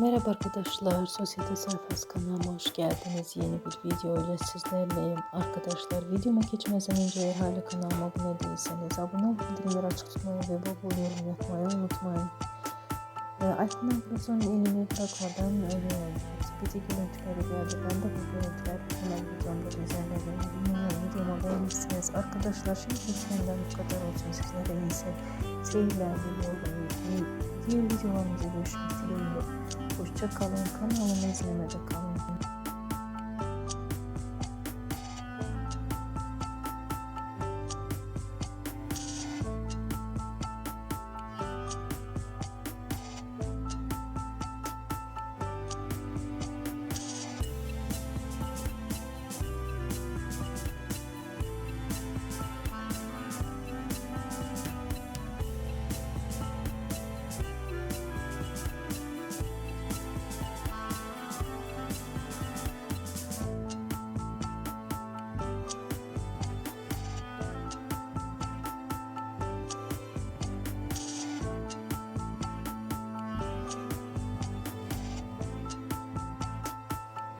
Merhaba arkadaşlar, Sosyete Sayfası kanalıma hoş geldiniz. Yeni bir video ile sizlerleyim. Arkadaşlar videoma geçmeden önce hala kanalıma abone değilseniz abone olup bildirimleri açık tutmayı ve bol bol yorum yapmayı unutmayın. Ee, Ayhan Akruz'un elini bırakmadan öyle spiti görüntüleri geldi. Ben de bu görüntüler hemen videomda izlemedim. Umarım videoma beğenirsiniz. Arkadaşlar şimdi senden bu kadar olsun. Sizlere iyisi seyirler diliyorum. Diğer videolarımızda görüşmek dileğiyle. Hoşça kalın. Kanalımı izlemede kalın.